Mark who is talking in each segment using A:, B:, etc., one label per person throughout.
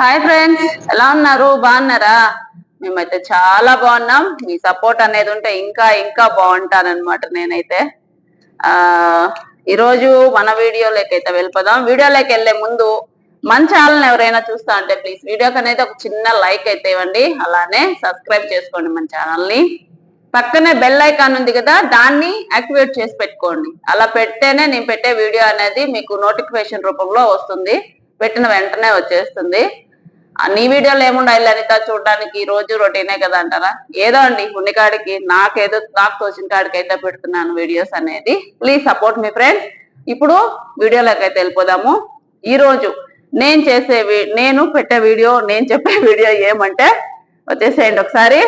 A: Hi friends ఎలా ఉన్నారు? బాగున్నారా? మేమైతే చాలా బాగున్నాం. మీ సపోర్ట్ అనేది ఉంటే ఇంకా ఇంకా బాగుంటానన్నమాట నేనైతే. ఆ ఈరోజు మన వీడియోలోకి అయితే వెళ్ళిపోదాం. వీడియోలోకి వెళ్ళే ముందు మన ఛానల్ ఎవరైనా చూస్తా అంటే ప్లీజ్ వీడియోకి అనేది ఒక చిన్న లైక్ అయితే ఇవ్వండి. అలానే సబ్స్క్రైబ్ చేసుకోండి మన ఛానల్ని. పక్కనే బెల్ ఐకాన్ ఉంది కదా దాన్ని యాక్టివేట్ చేసి పెట్టుకోండి. అలా పెడితేనే నేను పెట్టే వీడియో అనేది మీకు నోటిఫికేషన్ రూపంలో వస్తుంది. పెట్టిన వెంటనే వచ్చేస్తుంది. నీ వీడియోలో ఏముండాలి లలిత చూడడానికి ఈ రోజు రొటీనే కదా అంటారా? ఏదో అండి ఉన్నకాడికి నాకేదో నాకు తోచిన కాడికి అయితే పెడుతున్నాను వీడియోస్ అనేది. ప్లీజ్ సపోర్ట్ మీ ఫ్రెండ్స్ ఇప్పుడు వీడియోలోకి అయితే వెళ్ళిపోదాము. ఈ రోజు నేను చేసే నేను పెట్టే వీడియో నేను చెప్పే వీడియో ఏమంటే వచ్చేసేయండి ఒకసారి.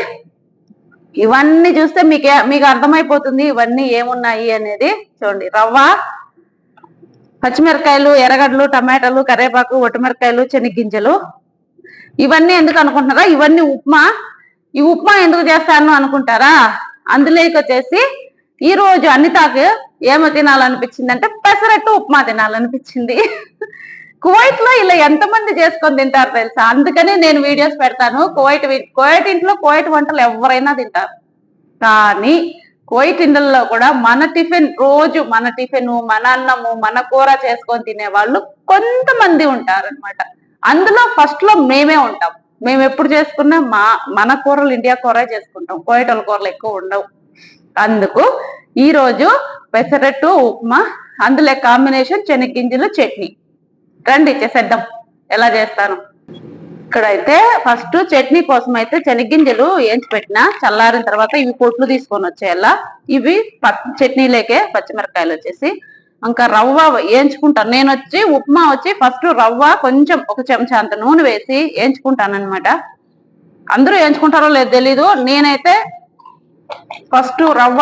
A: ఇవన్నీ చూస్తే మీకే మీకు అర్థమైపోతుంది ఇవన్నీ ఏమున్నాయి అనేది. చూడండి రవ్వ పచ్చిమిరకాయలు ఎర్రగడ్డలు టమాటాలు కరివేపాకు ఒట్టిమిరకాయలు చెనిగ్గింజలు. ఇవన్నీ ఎందుకు అనుకుంటున్నారా? ఇవన్నీ ఉప్మా. ఈ ఉప్మా ఎందుకు చేస్తాను అనుకుంటారా? అందులోకి వచ్చేసి ఈ రోజు అనితాకు ఏమో తినాలనిపించింది అంటే పెసరట్టు ఉప్మా తినాలనిపించింది. కువైట్లో ఇలా ఎంతమంది చేసుకొని తింటారు తెలుసా? అందుకని నేను వీడియోస్ పెడతాను. కువైట్ వి- కువైట్ ఇంట్లో కువైట్ వంటలు ఎవరైనా తింటారు. కానీ కోయిట్ ఇండ్లలో కూడా మన టిఫిన్ రోజు మన టిఫిన్ మన అన్నము మన కూర చేసుకొని తినే వాళ్ళు కొంతమంది ఉంటారు అనమాట అందులో ఫస్ట్లో మేమే ఉంటాం. మేము ఎప్పుడు చేసుకున్నా మా మన కూరలు ఇండియా కూర చేసుకుంటాం. కోయటల కూరలు ఎక్కువ ఉండవు. అందుకు ఈరోజు పెసరట్టు ఉప్మా అందులో కాంబినేషన్ శనగ్గింజలు చట్నీ. రండి చేసేద్దాం. ఎలా చేస్తాను? ఇక్కడైతే ఫస్ట్ చట్నీ కోసం అయితే శనగ్గింజలు ఏంచి పెట్టిన చల్లారిన తర్వాత ఇవి పొట్లు తీసుకొని వచ్చేలా ఇవి ప- చట్నీలేకే పచ్చిమిరకాయలు వచ్చేసి ఇంకా రవ్వ వేయించుకుంటాను. నేను వచ్చి ఉప్మా వచ్చి ఫస్ట్ రవ్వ కొంచెం ఒక చెంచా అంత నూనె వేసి వేయించుకుంటానమాట అందరూ వేయించుకుంటారో లేదు తెలీదు. నేనైతే ఫస్ట్ రవ్వ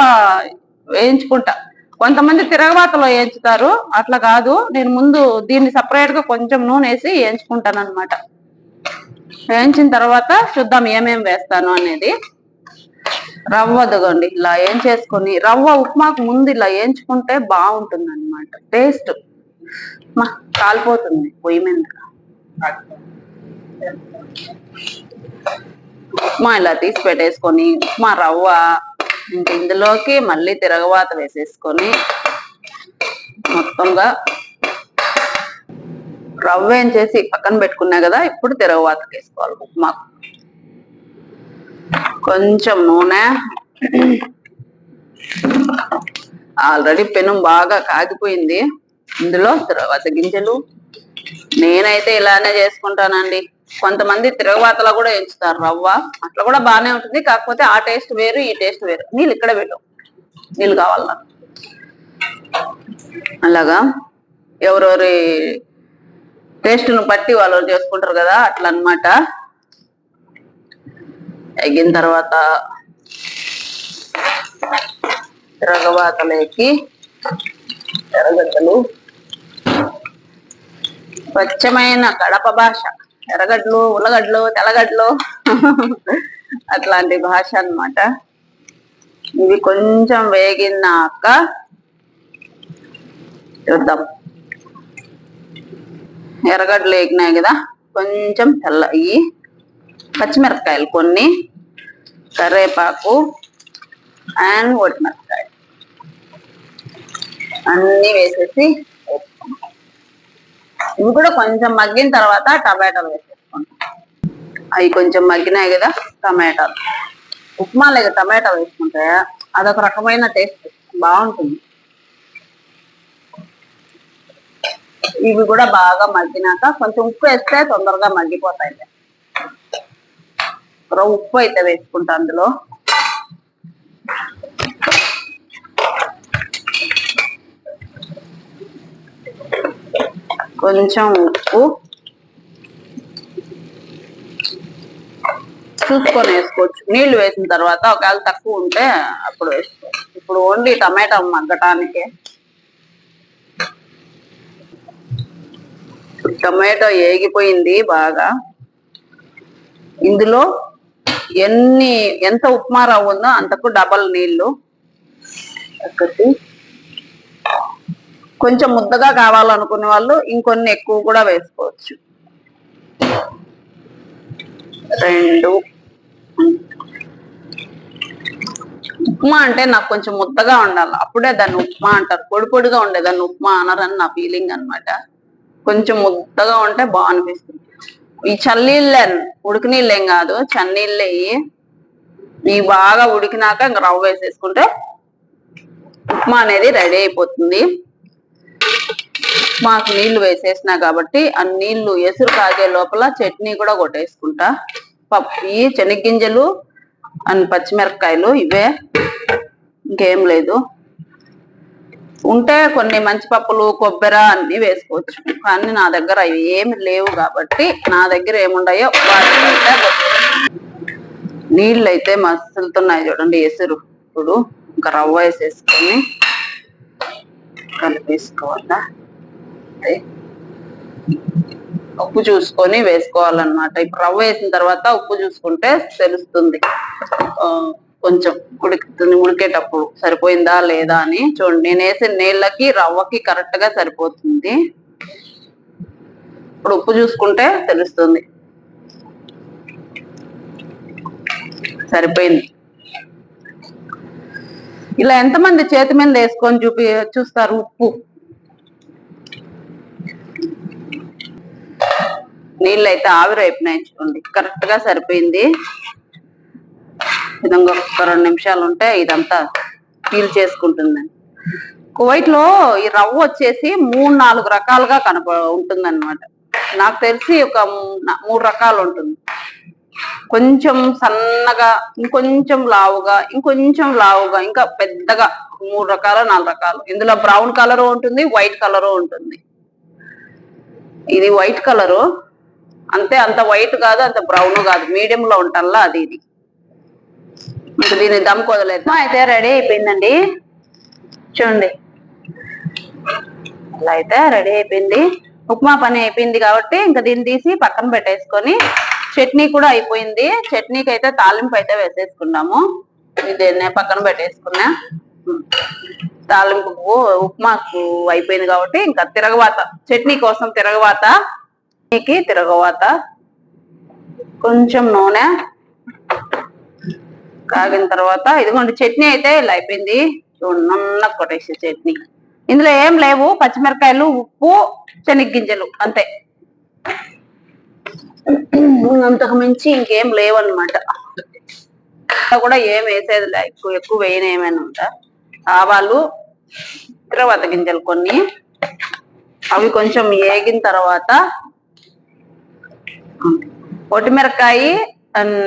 A: వేయించుకుంటా. కొంతమంది తిరగబాతలో వేయించుతారు. అట్లా కాదు. నేను ముందు దీన్ని సపరేట్గా కొంచెం నూనె వేసి వేయించుకుంటాను అనమాట వేయించిన తర్వాత చూద్దాం ఏమేమి వేస్తాను అనేది. రవ్వ అదగండి ఇలా ఏం చేసుకొని రవ్వ ఉప్మాకు ముందు ఇలా వేయించుకుంటే బాగుంటుంది అనమాట టేస్ట్ మా కాలిపోతుంది పొయ్యి మీద. ఉప్మా ఇలా తీసి పెట్టేసుకొని ఉప్మా రవ్వ ఇంక ఇందులోకి మళ్ళీ తిరగవాత వేసేసుకొని మొత్తంగా రవ్వ ఏం చేసి పక్కన పెట్టుకున్నా కదా ఇప్పుడు తిరగవాతకి వేసుకోవాలి ఉప్మాకు. కొంచెం నూనె. ఆల్రెడీ పెనం బాగా కాగిపోయింది. ఇందులో తిరగవాత గింజలు. నేనైతే ఇలానే చేసుకుంటానండి. కొంతమంది తిరగవాతలా కూడా ఎంచుతారు రవ్వ. అట్లా కూడా బాగానే ఉంటుంది. కాకపోతే ఆ టేస్ట్ వేరు ఈ టేస్ట్ వేరు. నీళ్ళు ఇక్కడ పెట్టు. నీళ్ళు కావాల అలాగా. ఎవరెవరి టేస్ట్ను బట్టి వాళ్ళు చేసుకుంటారు కదా అట్లా అన్నమాట ఎగిన తర్వాత తిరగవాతలేకి ఎర్రగడ్డలు. స్వచ్ఛమైన కడప భాష. ఎర్రగడ్డలు ఉల్లగడ్డలు తెల్లగడ్డలు. అట్లాంటి భాష అన్నమాట. ఇవి కొంచెం వేగినాక చూద్దాం. ఎర్రగడ్డలు వేగినాయి కదా కొంచెం తెల్ల తెల్లయి పచ్చిమిరపకాయలు కొన్ని. కరేపాకు అండ్ ఒటిమిరపకాయలు అన్ని వేసేసి వేసుకుంటాం. ఇవి కూడా కొంచెం మగ్గిన తర్వాత టమాటాలు వేసేసుకుంటాం అవి కొంచెం మగ్గినాయి కదా టమాటాలు. ఉప్మా లేక టమాటాలు వేసుకుంటే అదొక రకమైన టేస్ట్ బాగుంటుంది. ఇవి కూడా బాగా మగ్గినాక కొంచెం ఉప్పు వేస్తే తొందరగా మగ్గిపోతాయి. రవ్వ ఉప్పు అయితే వేసుకుంటా అందులో. కొంచెం ఉప్పు. చూసుకొని వేసుకోవచ్చు. నీళ్ళు వేసిన తర్వాత ఒకవేళ తక్కువ ఉంటే అప్పుడు వేసుకోవచ్చు ఇప్పుడు ఓన్లీ టమాటా మగ్గటానికే. టమాటో ఏగిపోయింది బాగా. ఇందులో ఎన్ని ఎంత ఉప్మా రవ్వ ఉందో అంతకు డబల్ నీళ్ళు ఒకటి కొంచెం ముద్దగా కావాలనుకునే వాళ్ళు ఇంకొన్ని ఎక్కువ కూడా వేసుకోవచ్చు. రెండు. ఉప్మా అంటే నాకు కొంచెం ముద్దగా ఉండాలి. అప్పుడే దాన్ని ఉప్మా అంటారు. పొడి పొడిగా ఉండే దాన్ని ఉప్మా అనరని నా ఫీలింగ్ అన్నమాట. కొంచెం ముద్దగా ఉంటే బాగా అనిపిస్తుంది. ఈ చన్నీళ్ళే ఉడికి నీళ్ళేం కాదు. చన్నీళ్ళే ఇవి బాగా ఉడికినాక ఇంక రవ్వ వేసేసుకుంటే ఉప్మా అనేది రెడీ అయిపోతుంది. మాకు నీళ్ళు వేసేసినా కాబట్టి ఆ నీళ్ళు ఎసురు కాగే లోపల చట్నీ కూడా కొట్టేసుకుంటా. పప్పు ఈ శనగ్గింజలు అండ్ పచ్చిమిరపకాయలు ఇవే. ఇంకేం లేదు. ఉంటే కొన్ని మంచి పప్పులు కొబ్బరి అన్ని వేసుకోవచ్చు. కానీ నా దగ్గర అవి ఏమి లేవు కాబట్టి నా దగ్గర ఏముండాయో నీళ్ళు అయితే మసులుతున్నాయి చూడండి ఎసురు. ఇప్పుడు ఇంకా రవ్వ వేసేసుకొని కలిపేసుకోవాలా? ఉప్పు చూసుకొని వేసుకోవాలన్నమాట. ఇప్పుడు రవ్వ వేసిన తర్వాత ఉప్పు చూసుకుంటే తెలుస్తుంది. ఆ, కొంచెం ఉడుకుతుంది ఉడికేటప్పుడు సరిపోయిందా లేదా అని చూడండి. నేను వేసిన నీళ్ళకి రవ్వకి కరెక్ట్గా సరిపోతుంది. ఇప్పుడు ఉప్పు చూసుకుంటే తెలుస్తుంది. సరిపోయింది. ఇలా ఎంతమంది చేతి మీద వేసుకొని చూపి చూస్తారు ఉప్పు? నీళ్ళు అయితే ఆవిరైపోయినాయి చూడండి. కరెక్ట్గా సరిపోయింది. విధంగా ఒక రెండు నిమిషాలు ఉంటే ఇదంతా పీల్ చేసుకుంటుందండి కువైట్లో ఈ రవ్వ వచ్చేసి మూడు నాలుగు రకాలుగా కనప ఉంటుంది నాకు తెలిసి ఒక మూడు రకాలు ఉంటుంది. కొంచెం సన్నగా ఇంకొంచెం లావుగా ఇంకొంచెం లావుగా ఇంకా పెద్దగా మూడు రకాలు నాలుగు రకాలు. ఇందులో బ్రౌన్ కలరు ఉంటుంది వైట్ కలరు ఉంటుంది. ఇది వైట్ కలరు. అంతే అంత వైట్ కాదు అంత బ్రౌన్ కాదు. మీడియం లో ఉంటల్లా అది ఇది. ఇంకా దీన్ని దమ్ కొదలేదు అయితే రెడీ అయిపోయిందండి. చూడండి. అలా అయితే రెడీ అయిపోయింది. ఉప్మా పని అయిపోయింది కాబట్టి ఇంకా దీన్ని తీసి పక్కన పెట్టేసుకొని చట్నీ కూడా అయిపోయింది. చట్నీకి అయితే తాలింపు అయితే వేసేసుకున్నాము. దీన్ని పక్కన పెట్టేసుకున్నా. తాలింపు ఉప్మాకు అయిపోయింది కాబట్టి ఇంకా తిరగవాత చట్నీ కోసం తిరగవాత చట్నీకి తిరగవాత కొంచెం నూనె కాగిన తర్వాత ఇదిగోండి చట్నీ అయితే ఇలా అయిపోయింది. చూడన్న నున్న కొట్టేసి చట్నీ. ఇందులో ఏం లేవు పచ్చిమిరకాయలు ఉప్పు శనగ్గింజలు అంతే. అంతకు మించి ఇంకేం లేవు కూడా ఏం వేసేది ఎక్కువ ఎక్కువ వేయని ఏమైనా ఆవాలు తర్వాత గింజలు కొన్ని. అవి కొంచెం ఏగిన తర్వాత ఒటిమిరకాయ అండ్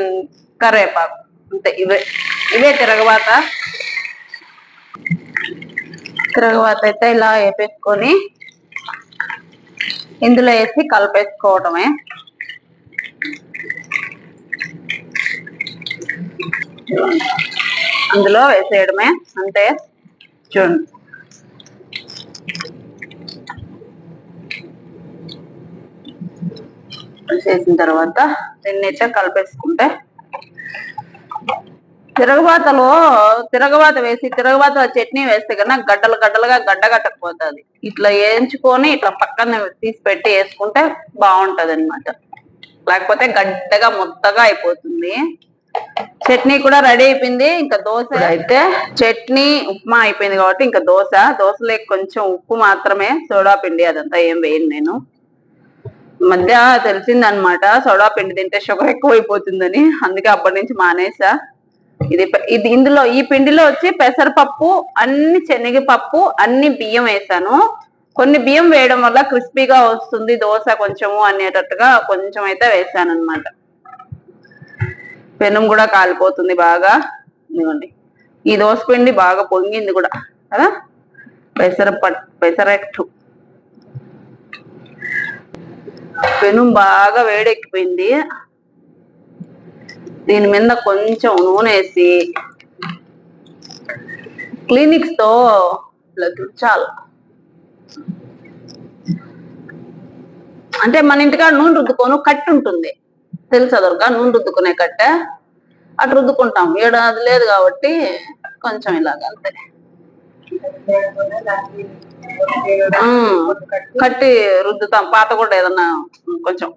A: కరివేపాకు. అంతే ఇవే ఇవే తిరగబాత. తిరగబాత అయితే ఇలా వేపేసుకొని ఇందులో వేసి కలిపేసుకోవటమే అందులో వేసేయడమే అంతే. చూడండి వేసేసిన తర్వాత దీన్ని అయితే కలిపేసుకుంటే తిరగబాతలో తిరగబాత వేసి తిరగబాత చట్నీ వేస్తే కన్నా గడ్డలు గడ్డలుగా గడ్డ కట్టకపోతుంది. ఇట్లా వేయించుకొని ఇట్లా పక్కన తీసి పెట్టి వేసుకుంటే బాగుంటది అనమాట లేకపోతే గడ్డగా ముద్దగా అయిపోతుంది. చట్నీ కూడా రెడీ అయిపోయింది. ఇంకా దోశ అయితే చట్నీ ఉప్మా అయిపోయింది కాబట్టి ఇంకా దోశ. దోశలోకి కొంచెం ఉప్పు మాత్రమే సోడా పిండి అదంతా ఏం వేయను నేను. మధ్య తెలిసిందనమాట సోడా పిండి తింటే షుగర్ ఎక్కువైపోతుందని. అందుకే అప్పటి నుంచి మానేసా. ఇది ఇది ఇందులో ఈ పిండిలో వచ్చి పెసరపప్పు అన్ని శనగపప్పు అన్ని బియ్యం వేసాను. కొన్ని బియ్యం వేయడం వల్ల క్రిస్పీగా వస్తుంది దోశ కొంచెము అనేటట్టుగా కొంచెం అయితే వేసాను అనమాట పెనం కూడా కాలిపోతుంది బాగా. ఇదిగోండి. ఈ దోశ పిండి బాగా పొంగింది కూడా కదా? పెసర పెసరట్టు పెనం బాగా వేడెక్కిపోయింది. దీని మీద కొంచెం నూనె వేసి క్లినిక్స్తో ఇట్లా తుడిచాల అంటే మన ఇంటికాడ నూనె రుద్దుకోను కట్టు ఉంటుంది. తెలుసా దొరక నూనె రుద్దుకునే కట్ట. అటు రుద్దుకుంటాం. ఏడాది లేదు కాబట్టి కొంచెం ఇలాగ అంతే. కట్టి రుద్దుతాం. పాత కూడా ఏదన్నా కొంచెం.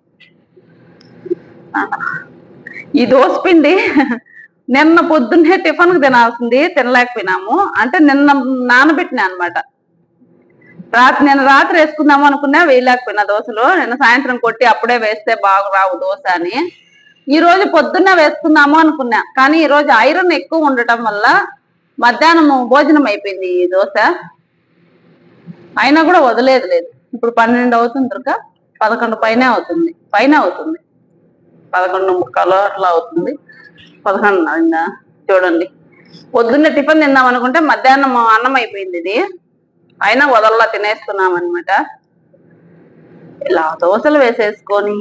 A: ఈ దోశ పిండి నిన్న పొద్దున్నే టిఫిన్కి తినాల్సింది తినలేకపోయినాము. అంటే నిన్న నానబెట్టినా అనమాట రాత్రి నేను రాత్రి వేసుకుందాము అనుకున్నా వేయలేకపోయినా దోశలు. నిన్న సాయంత్రం కొట్టి అప్పుడే వేస్తే బాగా రావు దోశ అని. ఈ రోజు పొద్దున్నే వేసుకుందాము అనుకున్నా. కానీ ఈ రోజు ఐరన్ ఎక్కువ ఉండటం వల్ల మధ్యాహ్నం భోజనం అయిపోయింది ఈ దోశ. అయినా కూడా వదిలేదు లేదు. ఇప్పుడు పన్నెండు అవుతుంది దుర్గా. పదకొండు పైన అవుతుంది. పైన అవుతుంది. పదకొండు ముక్కలు అట్లా అవుతుంది. పదకొండు చూడండి. పొద్దున్నే టిఫిన్ తిందాం అనుకుంటే మధ్యాహ్నం అన్నం అయిపోయింది ఇది. అయినా వదల్లా తినేస్తున్నాం అనమాట ఇలా దోశలు వేసేసుకొని.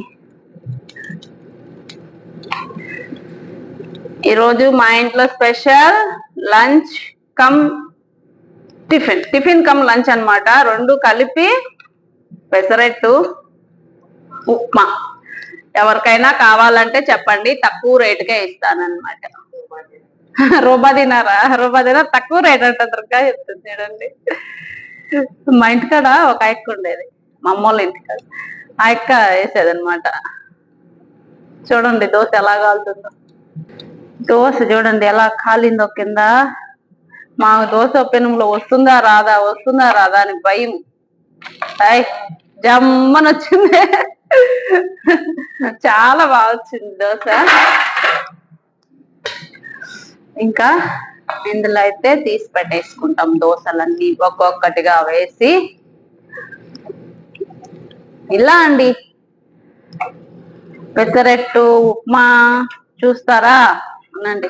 A: ఈరోజు మా ఇంట్లో special lunch cum tiffin. Tiffin cum lunch అనమాట రెండు కలిపి పెసరెట్టు ఉప్మా. ఎవరికైనా కావాలంటే చెప్పండి తక్కువ రేటుకే ఇస్తానన్నమాట. రూబా తినారా రూబా తినారా తక్కువ రేట్ అంటే దుర్గా చెప్తుంది చూడండి. మా ఇంటికాడ ఒక అక్క ఉండేది మా అమ్మోళ్ళ ఇంటికాడ. ఆ అక్క వేసేది అనమాట చూడండి దోశ ఎలా కాలుతుందో. దోశ చూడండి ఎలా కాలిందో కింద. మా దోశ పెనుములో వస్తుందా రాదా? వస్తుందా రాదా అని భయం. జమ్మని వచ్చింది చాలా బాగా వచ్చింది దోశ. ఇంకా ఇందులో అయితే తీసి పెట్టేసుకుంటాం దోశలన్నీ ఒక్కొక్కటిగా వేసి. ఇలా అండి. పెసరెట్టు ఉప్మా చూస్తారా? అనండి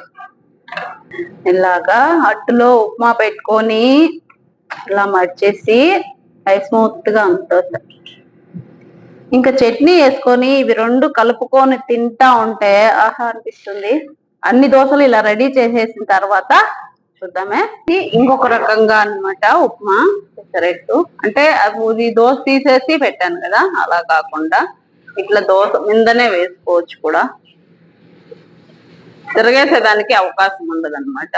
A: ఇలాగా అట్టులో ఉప్మా పెట్టుకొని ఇలా మర్చేసి స్మూత్గా ఉంటుంది. ఇంకా చట్నీ వేసుకొని ఇవి రెండు కలుపుకొని తింటా ఉంటే ఆహా అనిపిస్తుంది. అన్ని దోశలు ఇలా రెడీ చేసేసిన తర్వాత చూద్దామే. ఇంకొక రకంగా అన్నమాట ఉప్మా పెసరెట్టు. అంటే అది ఇది దోశ తీసేసి పెట్టాను కదా అలా కాకుండా ఇట్లా దోశ మిందనే వేసుకోవచ్చు కూడా. తిరగేసేదానికి అవకాశం ఉండదు అనమాట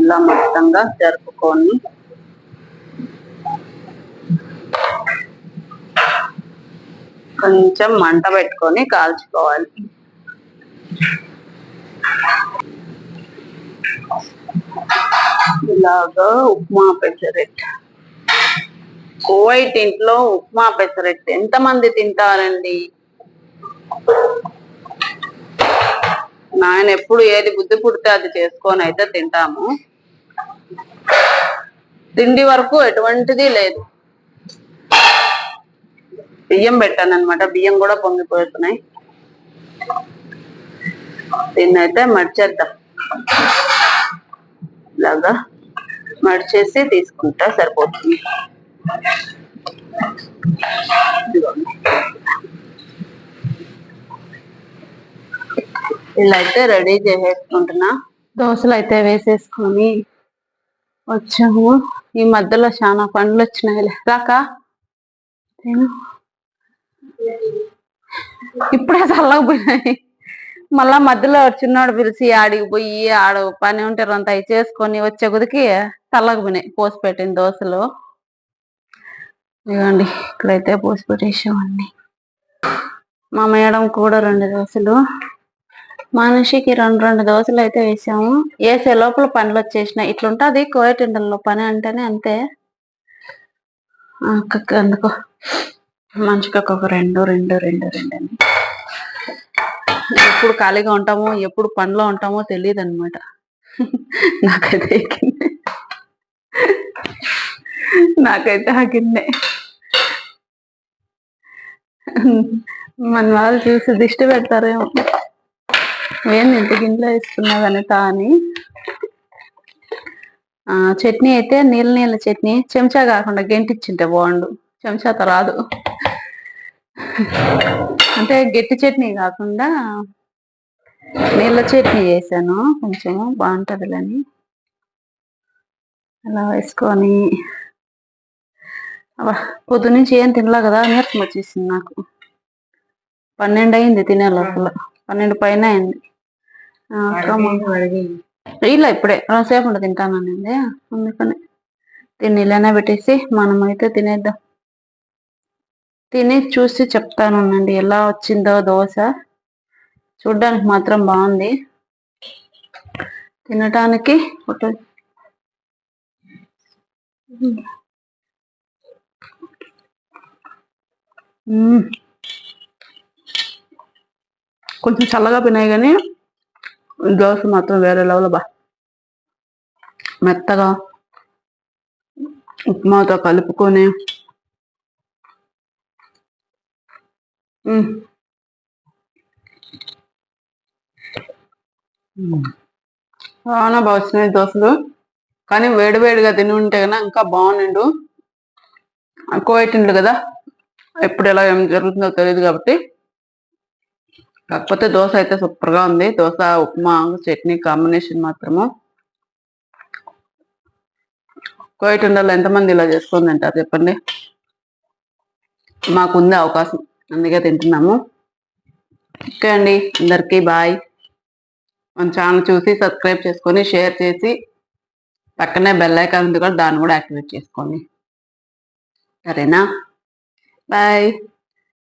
A: ఇలా మొత్తంగా జరుపుకొని కొంచెం మంట పెట్టుకొని కాల్చుకోవాలి. ఇలాగా ఉప్మా పెసరెట్. కువైట్ ఇంట్లో ఉప్మా పెసరెట్. ఎంతమంది తింటారండి? నాయన ఎప్పుడు ఏది బుద్ధి పుడితే అది చేసుకొని అయితే తింటాము. తిండి వరకు ఎటువంటిది లేదు. బియ్యం పెట్టాను అనమాట బియ్యం కూడా పొంగిపోతున్నాయి. దీన్నైతే మడిచేద్దాం. ఇలాగా మడిచేసి తీసుకుంటా సరిపోతుంది. ఇలా అయితే రెడీ చేసేసుకుంటున్నా. దోశలు అయితే వేసేసుకొని వచ్చాము. ఈ మధ్యలో చాలా పండ్లు వచ్చినాయి రాకా. తిను. ఇప్పుడే చల్లకపోయినాయి మళ్ళా మధ్యలో చిన్నోడు పిలిచి ఆడికి పోయి ఆడ పని ఉంటారు రొంత అవి చేసుకొని వచ్చే కొద్దికి చల్లకపోయినాయి పోసి పెట్టిన దోశలు ఇవ్వండి ఇక్కడైతే పోసి పెట్టేసేవాడిని మా మేడం కూడా రెండు దోశలు మనిషికి రెండు రెండు దోశలు అయితే వేసాము. వేసే లోపల పనులు వచ్చేసినాయి. ఇట్లుంటది కోయట ఇండల్లో పని అంటేనే అంతే. ఆ, అందుకో. మనిషికి ఒక రెండు రెండు రెండు రెండు అని. ఎప్పుడు ఖాళీగా ఉంటామో ఎప్పుడు పనిలో ఉంటామో తెలియదు అనమాట నాకైతే ఎక్కింది నాకైతే ఆగిందే. మన వాళ్ళు చూసి దిష్టి పెడతారేమో. ఏం ఇంత గిన్నెలో ఇస్తున్నా అనిత అని చట్నీ అయితే నీళ్ళ నీళ్ళ చట్నీ. చెంచా కాకుండా గెంటిచ్చింటే బాగుండు. చెంచాతో రాదు. అంటే గట్టి చట్నీ కాకుండా నీళ్ళ చట్నీ చేశాను. కొంచెం బాగుంటుందిలని అలా వేసుకొని. పొద్దు నుంచి ఏం తినలే కదా నీరసం వచ్చేసింది నాకు. పన్నెండు అయింది తినే లోపల పన్నెండు పైన అయింది. ఇలా ఇప్పుడే సేపు ఉండ తింటానండి అందుకని దీన్ని ఇలానే పెట్టేసి మనం అయితే తినేద్దాం తిని చూసి చెప్తానుండండి ఎలా వచ్చిందో దోశ చూడ్డానికి మాత్రం బాగుంది తినటానికి. కొంచెం చల్లగా పోయినాయి కానీ దోశ మాత్రం వేరే లెవెల్ బా. మెత్తగా ఉప్మాతో కలుపుకొని. చాలా బాగా వచ్చినాయి దోశలు. కానీ వేడివేడిగా తిని ఉంటే కన్నా ఇంకా బాగుండు కోయటిండ్లు కదా. ఎప్పుడు ఎలా ఏం జరుగుతుందో తెలియదు కాబట్టి. కాకపోతే దోశ అయితే సూపర్గా ఉంది. దోశ ఉప్మా చట్నీ కాంబినేషన్ మాత్రము. కోయిట్ ఉండాలి ఎంతమంది ఇలా చేసుకొని తింటారు చెప్పండి? మాకుంది అవకాశం. అందుకే తింటున్నాము. ఓకే అండి. అందరికీ బాయ్. మన ఛానల్ చూసి సబ్స్క్రైబ్ చేసుకొని షేర్ చేసి పక్కనే బెల్ ఐకాన్ ఉంది కూడా దాన్ని కూడా యాక్టివేట్ చేసుకోండి. సరేనా? బాయ్.